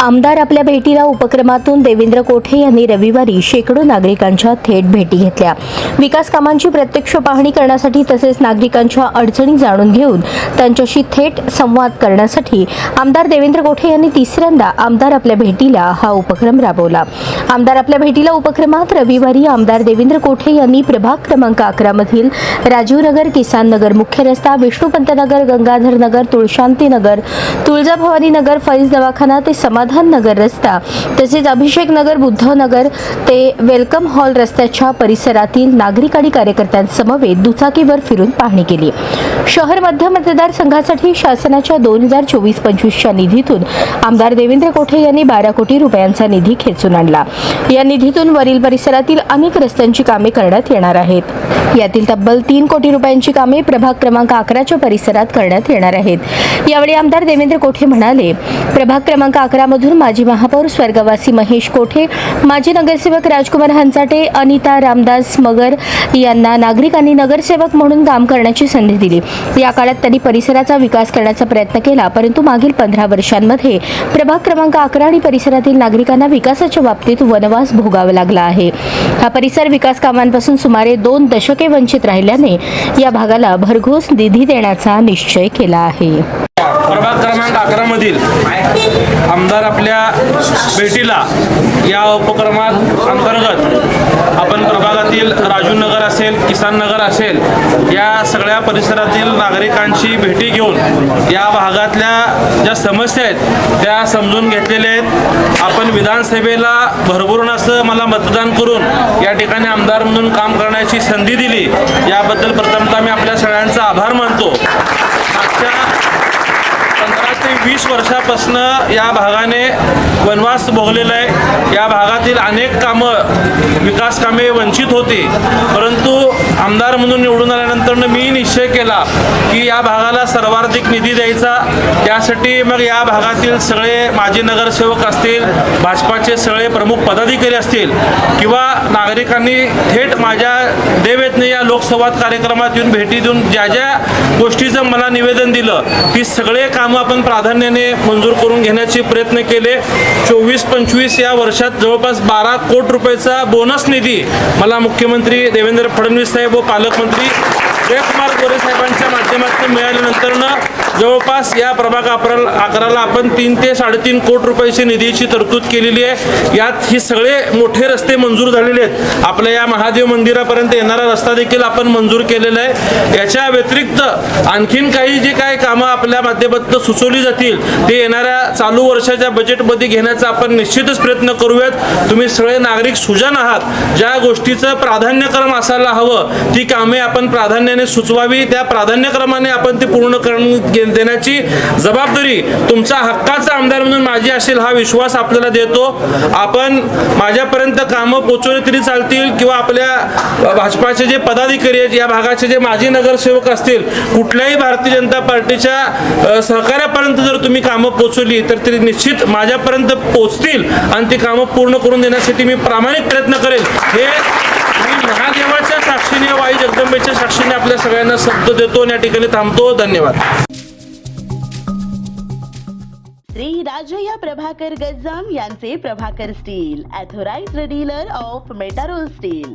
आमदार आपल्या भेटीला उपक्रमातून देवेंद्र कोठे यांनी रविवारी शेकडो नागरिकांच्या थेट भेटी घेतल्या. विकास कामांची प्रत्यक्ष पाहणी करण्यासाठी तसेच नागरिकांच्या अडचणी जाणून घेऊन त्यांच्याशी थेट संवाद करण्यासाठी आमदार देवेंद्र कोठे यांनी तिसऱ्यांदा आमदार आपल्या भेटीला हा उपक्रम राबवला. आमदार आपल्या भेटीला उपक्रमात रविवारी आमदार देवेंद्र कोठे यांनी प्रभाग क्रमांक अकरा मधील राजीवनगर किसान नगर मुख्य रस्ता विष्णुपंतनगर गंगाधर नगर तुळशांती नगर तुळजाभवानी नगर फैज दवाखाना ते समाधान नगर रस्ता तसेच अभिषेक नगर बुद्ध नगर ते वेलकम हॉल रस्त्याच्या परिसरातील नागरिक आणि कार्यकर्त्यांसमवेत दुचाकीवर फिरून पाहणी केली. शहर मध्य मतदारसंघासाठी शासनाच्या दोन हजार चोवीस पंचवीसच्या निधीतून आमदार देवेंद्र कोठे यांनी बारा कोटी रुपयांचा निधी खेचून आणला. या निधीतून वरील परिसरातील अनेक रस्त्यांची कामे करण्यात येणार आहेत. यातील तब्बल तीन कोटी रुपयांची कामे प्रभाग क्रमांक अकराच्या परिसरात करण्यात येणार आहेत. यावेळी आमदार देवेंद्र कोठे म्हणाले प्रभाग क्रमांक अकरा मधून माजी महापौर स्वर्गवासी महेश कोठे माजी नगरसेवक राजकुमार हंचाटे अनिता रामदास मगर यांना नागरिकांनी नगरसेवक म्हणून काम करण्याची संधी दिली. या काळात त्यांनी परिसराचा विकास करण्याचा प्रयत्न केला परंतु मागील पंधरा वर्षांमध्ये प्रभाग क्रमांक अकरा आणि परिसरातील नागरिकांना विकासाच्या बाबतीत वनवास भोगावा लागला आहे. हा परिसर विकास कामांपासून सुमारे दोन दशके वंचित राहिल्याने या भागाला भरघोस निधी देण्याचा निश्चय केला आहे. प्रभाग क्रमांक अकरा मधील आमदार आपल्या भेटीला या उपक्रमात अंतर्गत आपण प्रभागातील राजू नगर असेल किसान नगर असेल या सगळ्या परिसरातील नागरिकांची भेटी घेऊन या भागातल्या ज्या समस्या आहेत त्या समजून घेतलेल्या आहेत. आपण विधानसभेला भरभरून असं मला मतदान करून या ठिकाणी आमदार म्हणून काम करण्याची संधी दिली. याबद्दल प्रथमतः मी आपल्या सगळ्यांचा आभार मानतो. वीस वर्षापासून या भागाने वनवास भोगलेला आहे. या भागातील अनेक कामं विकास कामे वंचित होती. परंतु आमदार म्हणून निवडून आल्यानंतर मी निश्चय केला की या भागाला सर्वाधिक निधी द्यायचा. त्यासाठी मग या भागातील सगळे माजी नगरसेवक असतील भाजपाचे सगळे प्रमुख पदाधिकारी असतील किंवा नागरिकांनी थेट माझ्या देवेतने या लोकसंवाद कार्यक्रमात येऊन भेटी देऊन ज्या ज्या गोष्टीचं मला निवेदन दिलं ती सगळे कामं आपण प्राधान्याने मंजूर करून घेण्याचे प्रयत्न केले. चोवीस पंचवीस या वर्षात जवळपास बारा कोटी रुपयाचा बोनस निधी मला मुख्यमंत्री देवेंद्र फडणवीस साहेब व पालकमंत्री जयकुमार गोरे साहेबांच्या माध्यमातून मिळाल्यानंतरनं जवळपास या प्रभाग अकरा अकराला आपण तीन ते साडेतीन कोटी रुपयाची निधीची तरतूद केलेली आहे. यात हे सगळे मोठे रस्ते मंजूर झालेले आहेत. आपल्या या महादेव मंदिरापर्यंत येणारा रस्ता देखील आपण मंजूर केलेला आहे. याच्या व्यतिरिक्त आणखीन काही जे काही कामं आपल्या माध्यमातून सुचवली जातील ते येणाऱ्या चालू वर्षाच्या बजेटमध्ये घेण्याचा आपण निश्चितच प्रयत्न करूयात. तुम्ही सगळे नागरिक सुजान आहात. ज्या गोष्टीचं प्राधान्यक्रम असायला हवं ती कामे आपण प्राधान्याने सुचवावी त्या प्राधान्यक्रमाने आपण ती पूर्ण करून देण्याची जबाबदारी तुमचा हक्काचा आमदार म्हणून माझी असेल हा विश्वास आपल्याला देतो. आपण माझ्यापर्यंत कामं पोचवली तरी चालतील किंवा आपल्या भाजपाचे जे पदाधिकारी आहेत या भागाचे जे माजी नगरसेवक असतील कुठल्याही भारतीय जनता पार्टीच्या सहकार्यापर्यंत जर तुम्ही कामं पोचवली तर ती निश्चित माझ्यापर्यंत पोचतील आणि ती कामं पूर्ण करून देण्यासाठी मी प्रामाणिक प्रयत्न करेल. हे महादेवाच्या साक्षीने वाई जगदंबेच्या साक्षीने आपल्या सगळ्यांना शब्द देतो आणि या ठिकाणी थांबतो. धन्यवाद. श्री राजया प्रभाकर गज्जाम यांचे Prabhakar steel authorised dealer of Metarol steel.